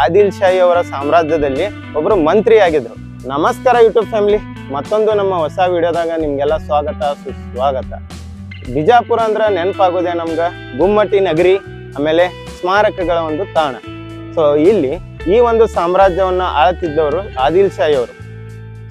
ಆದಿಲ್ ಶಾಹಿ ಅವರ ಸಾಮ್ರಾಜ್ಯದಲ್ಲಿ ಒಬ್ಬರು ಮಂತ್ರಿ ಆಗಿದ್ರು ನಮಸ್ಕಾರ ಯೂಟ್ಯೂಬ್ ಫ್ಯಾಮಿಲಿ. ಮತ್ತೊಂದು ನಮ್ಮ ಹೊಸ ವಿಡಿಯೋದಾಗ ನಿಮ್ಗೆಲ್ಲ ಸ್ವಾಗತ, ಸುಸ್ವಾಗತ. ಬಿಜಾಪುರ ಅಂದ್ರೆ ನೆನಪಾಗೋದೆ ನಮ್ಗೆ? ಗುಮ್ಮಟಿ ನಗರಿ, ಆಮೇಲೆ ಸ್ಮಾರಕಗಳ ಒಂದು ತಾಣ. ಸೊ ಇಲ್ಲಿ ಈ ಒಂದು ಸಾಮ್ರಾಜ್ಯವನ್ನ ಆಳ್ತಿದ್ದವರು ಆದಿಲ್ ಶಾಹಿ ಅವರು.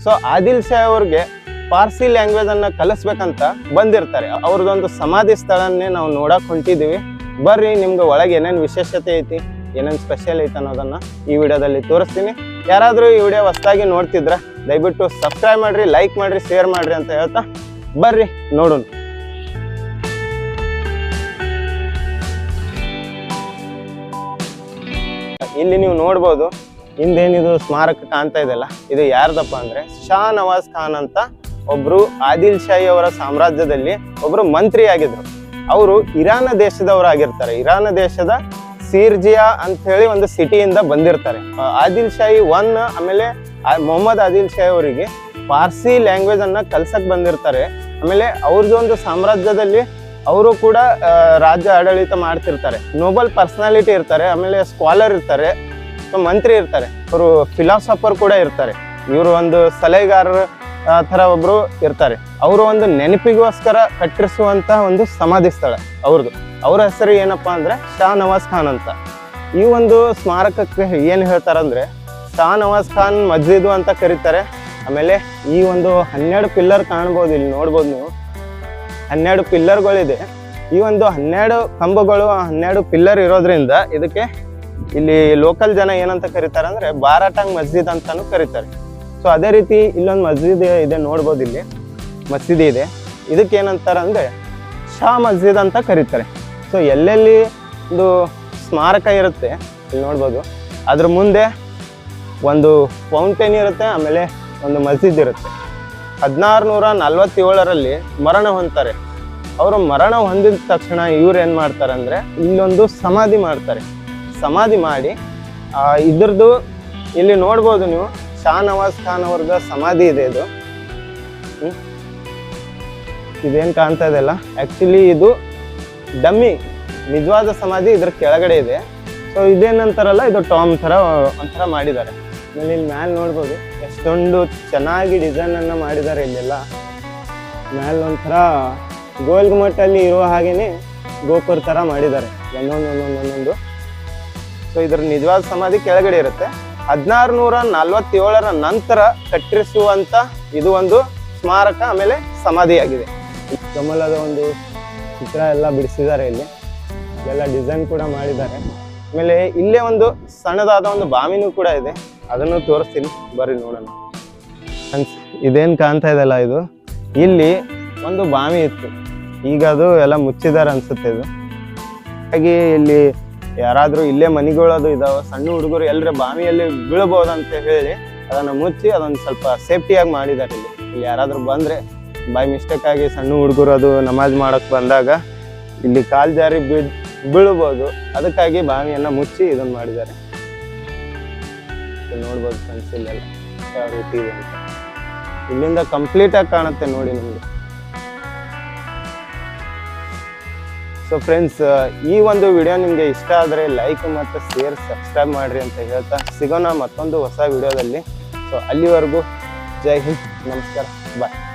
ಸೊ ಆದಿಲ್ ಶಾಹಿ ಅವ್ರಿಗೆ ಪಾರ್ಸಿ ಲ್ಯಾಂಗ್ವೇಜ್ ಅನ್ನ ಕಲಿಸ್ಬೇಕಂತ ಬಂದಿರ್ತಾರೆ. ಅವ್ರದ್ದೊಂದು ಸಮಾಧಿ ಸ್ಥಳನ್ನೇ ನಾವು ನೋಡಕ್ ಹೊಂಟಿದೀವಿ. ಬರ್ರಿ, ನಿಮ್ಗೆ ಒಳಗೆ ಏನೇನು ವಿಶೇಷತೆ ಐತಿ? ಏನೇನು ಸ್ಪೆಷಲ್ ಐತೆ ಅನ್ನೋದನ್ನು ಈ ವಿಡಿಯೋದಲ್ಲಿ ತೋರಿಸ್ತೀನಿ. ಯಾರಾದರೂ ಈ ವಿಡಿಯೋ ಹೊಸದಾಗಿ ನೋಡ್ತಿದ್ರೆ, ದಯವಿಟ್ಟು ಸಬ್ಸ್ಕ್ರೈಬ್ ಮಾಡಿರಿ ಲೈಕ್ ಮಾಡಿರಿ ಶೇರ್ ಮಾಡಿರಿ ಅಂತ ಹೇಳ್ತಾ ಬರ್ರಿ, ನೋಡೋಣ. ಇಲ್ಲಿ ನೀವು ನೋಡ್ಬೋದು, ಹಿಂದೇನಿದು ಸ್ಮಾರಕ ಕಾಣ್ತಾ ಇದೆಲ್ಲ ಇದು ಯಾರ್ದಪ್ಪ ಅಂದ್ರೆ ಶಾ ನವಾಜ್ ಖಾನ್ ಅಂತ ಒಬ್ರು ಆದಿಲ್ ಶಾಹಿ ಅವರ ಸಾಮ್ರಾಜ್ಯದಲ್ಲಿ ಒಬ್ರು ಮಂತ್ರಿ ಆಗಿದ್ರು ಅವರು ಇರಾನ್ ದೇಶದವರಾಗಿರ್ತಾರೆ. ಇರಾನ್ ದೇಶದ ಸೀರ್ಜಿಯಾ ಅಂತ ಹೇಳಿ ಒಂದು ಸಿಟಿಯಿಂದ ಬಂದಿರ್ತಾರೆ. ಆದಿಲ್ ಶಾಹಿ ಒನ್ ಆಮೇಲೆ ಮೊಹಮ್ಮದ್ ಆದಿಲ್ ಶಾಹಿ ಅವರಿಗೆ ಪಾರ್ಸಿ ಲ್ಯಾಂಗ್ವೇಜ್ ಅನ್ನ ಕಲ್ಸಕ್ ಬಂದಿರ್ತಾರೆ. ಆಮೇಲೆ ಅವ್ರದ್ದು ಒಂದು ಸಾಮ್ರಾಜ್ಯದಲ್ಲಿ ಅವರು ಕೂಡ ರಾಜ್ಯ ಆಡಳಿತ ಮಾಡ್ತಿರ್ತಾರೆ. ನೋಬಲ್ ಪರ್ಸನಾಲಿಟಿ ಇರ್ತಾರೆ, ಆಮೇಲೆ ಸ್ಕಾಲರ್ ಇರ್ತಾರೆ ಮಂತ್ರಿ ಇರ್ತಾರೆ. ಅವರು ಫಿಲಾಸಫರ್ ಕೂಡ ಇರ್ತಾರೆ. ಇವರು ಒಂದು ಸಲಹೆಗಾರರ ಥರ ಒಬ್ರು ಇರ್ತಾರೆ. ಅವರು ಒಂದು ನೆನಪಿಗೋಸ್ಕರ ಕಟ್ಟಿಸುವಂತಹ ಒಂದು ಸಮಾಧಿ ಸ್ಥಳ ಅವ್ರದ್ದು ಅವ್ರ ಹೆಸರು ಏನಪ್ಪಾ ಅಂದ್ರೆ ಶಾ ನವಾಜ್ ಖಾನ್ ಅಂತ. ಈ ಒಂದು ಸ್ಮಾರಕಕ್ಕೆ ಏನು ಹೇಳ್ತಾರಂದ್ರೆ, ಶಾ ನವಾಜ್ ಖಾನ್ ಮಸ್ಜಿದ್ ಅಂತ ಕರೀತಾರೆ. ಆಮೇಲೆ ಈ ಒಂದು ಹನ್ನೆರಡು ಪಿಲ್ಲರ್ ಕಾಣ್ಬೋದು ಇಲ್ಲಿ ನೋಡ್ಬೋದು ನೀವು. ಹನ್ನೆರಡು ಪಿಲ್ಲರ್ಗಳಿದೆ. ಈ ಒಂದು ಹನ್ನೆರಡು ಕಂಬಗಳು ಹನ್ನೆರಡು ಪಿಲ್ಲರ್ ಇರೋದ್ರಿಂದ ಇದಕ್ಕೆ ಇಲ್ಲಿ ಲೋಕಲ್ ಜನ ಏನಂತ ಕರೀತಾರೆ ಅಂದ್ರೆ ಬಾರಾಟಂಗ್ ಮಸ್ಜಿದ್ ಅಂತಾನು ಕರೀತಾರೆ. ಸೊ ಅದೇ ರೀತಿ ಇಲ್ಲೊಂದು ಮಸ್ಜಿದ್ ಇದೆ ನೋಡ್ಬೋದು ಇಲ್ಲಿ. ಮಸೀದಿ ಇದೆ. ಇದಕ್ಕೆ ಏನಂತಾರೆ ಅಂದ್ರೆ ಶಾ ಮಸ್ಜಿದ್ ಅಂತ ಕರೀತಾರೆ. ಸೊ ಎಲ್ಲೆಲ್ಲಿ ಒಂದು ಸ್ಮಾರಕ ಇರುತ್ತೆ, ಇಲ್ಲಿ ನೋಡ್ಬೋದು. ಅದ್ರ ಮುಂದೆ ಒಂದು ಫೌಂಟೇನ್ ಇರುತ್ತೆ, ಆಮೇಲೆ ಒಂದು ಮಸೀದ್ ಇರುತ್ತೆ. ಹದಿನಾರು ನೂರ ನಲ್ವತ್ತೇಳರಲ್ಲಿ ಮರಣ ಹೊಂದ್ತಾರೆ. ಅವರು ಮರಣ ಹೊಂದಿದ ತಕ್ಷಣ ಇವ್ರು ಏನು ಮಾಡ್ತಾರೆ ಅಂದರೆ, ಇಲ್ಲೊಂದು ಸಮಾಧಿ ಮಾಡ್ತಾರೆ. ಸಮಾಧಿ ಮಾಡಿ ಇದ್ರದ್ದು ಇಲ್ಲಿ ನೋಡ್ಬೋದು ನೀವು ಶಾ ನವಾಜ್ ಖಾನ್ ಅವ್ರದ ಸಮಾಧಿ ಇದೆ ಇದು. ಇದೇನು ಕಾಣ್ತಾ ಇದೆಲ್ಲ ಆ್ಯಕ್ಚುಲಿ ಇದು ಡಮ್ಮಿ, ನಿಜವಾದ ಸಮಾಧಿ ಇದ್ರ ಕೆಳಗಡೆ ಇದೆ. ಸೊ ಇದೇನಂತಾರಲ್ಲ ಇದು ಟಾಮ್ ಥರ, ಒಂಥರ ಮಾಡಿದ್ದಾರೆ. ಆಮೇಲೆ ಇಲ್ಲಿ ಮ್ಯಾಲ್ ನೋಡ್ಬೋದು, ಎಷ್ಟೊಂದು ಚೆನ್ನಾಗಿ ಡಿಸೈನ್ ಅನ್ನ ಮಾಡಿದ್ದಾರೆ ಇಲ್ಲೆಲ್ಲ. ಮ್ಯಾಲ್ ಒಂಥರ ಗೋಲ್ ಮಟ್ಟಲ್ಲಿ ಇರುವ ಹಾಗೇನೆ ಗೋಪುರ ಥರ ಮಾಡಿದ್ದಾರೆ. ಒಂದೊಂದು ಒಂದೊಂದು ಒಂದೊಂದು ಸೊ ಇದ್ರ ನಿಜವಾದ ಸಮಾಧಿ ಕೆಳಗಡೆ ಇರುತ್ತೆ. ಹದಿನಾರು ನೂರ ನಲ್ವತ್ತೇಳರ ನಂತರ ಕಟ್ಟಿಸುವಂತ ಇದು ಒಂದು ಸ್ಮಾರಕ, ಆಮೇಲೆ ಸಮಾಧಿಯಾಗಿದೆ. ಕಮಲದ ಒಂದು ಚಿತ್ರ ಎಲ್ಲ ಬಿಡಿಸಿದ್ದಾರೆ ಇಲ್ಲಿ. ಎಲ್ಲ ಡಿಸೈನ್ ಕೂಡ ಮಾಡಿದ್ದಾರೆ. ಆಮೇಲೆ ಇಲ್ಲೇ ಒಂದು ಸಣ್ಣದಾದ ಒಂದು ಬಾವಿನೂ ಕೂಡ ಇದೆ. ಅದನ್ನು ತೋರಿಸ್ತೀನಿ. ಬರ್ರಿ ನೋಡೋಣ. ಇದೇನು ಕಾಣ್ತಾ ಇದೆಲ್ಲ ಇದು? ಇಲ್ಲಿ ಒಂದು ಬಾವಿ ಇತ್ತು. ಈಗ ಅದು ಎಲ್ಲ ಮುಚ್ಚಿದ್ದಾರೆ ಅನ್ಸುತ್ತೆ ಇದು. ಹಾಗೆ ಇಲ್ಲಿ ಯಾರಾದರೂ ಇಲ್ಲೇ ಮನೆಗಳದು ಇದಾವೆ, ಸಣ್ಣ ಹುಡುಗರು ಎಲ್ಲರ ಬಾವಿಯಲ್ಲಿ ಬೀಳ್ಬೋದಂತ ಹೇಳಿ ಅದನ್ನು ಮುಚ್ಚಿ ಅದೊಂದು ಸ್ವಲ್ಪ ಸೇಫ್ಟಿಯಾಗಿ ಮಾಡಿದ್ದಾರೆ ಇಲ್ಲಿ. ಇಲ್ಲಿ ಯಾರಾದರೂ ಬಂದ್ರೆ ಬೈ ಮಿಸ್ಟೇಕ್ ಆಗಿ ಸಣ್ಣ ಹುಡುಗರು ಅದು ನಮಾಜ್ ಮಾಡಕ್ ಬಂದಾಗ ಇಲ್ಲಿ ಕಾಲ್ ಜಾರಿ ಬಿಡ್ ಬೀಳ್ಬೋದು. ಅದಕ್ಕಾಗಿ ಬಾವಿಯನ್ನ ಮುಚ್ಚಿ ಇದನ್ನ ಮಾಡಿದ್ದಾರೆ. ನೋಡ್ಬೋದು ಫ್ರೆಂಡ್ಸ್ ಇಲ್ಲೆಲ್ಲ ಯಾವ ರೀತಿ ಇದೆ ಇಲ್ಲಿಂದ ಕಂಪ್ಲೀಟ್ ಆಗಿ ಕಾಣುತ್ತೆ ನೋಡಿ ನಿಮ್ಗೆ. ಸೊ ಫ್ರೆಂಡ್ಸ್ ಈ ಒಂದು ವಿಡಿಯೋ ನಿಮಗೆ ಇಷ್ಟ ಆದರೆ ಲೈಕ್ ಮತ್ತು ಶೇರ್ ಸಬ್ಸ್ಕ್ರೈಬ್ ಮಾಡಿರಿ ಅಂತ ಹೇಳ್ತಾ ಸಿಗೋಣ ಮತ್ತೊಂದು ಹೊಸ ವಿಡಿಯೋದಲ್ಲಿ ಸೊ ಅಲ್ಲಿವರೆಗೂ ಜೈ ಹಿಂದ್, ನಮಸ್ಕಾರ ಬಾಯ್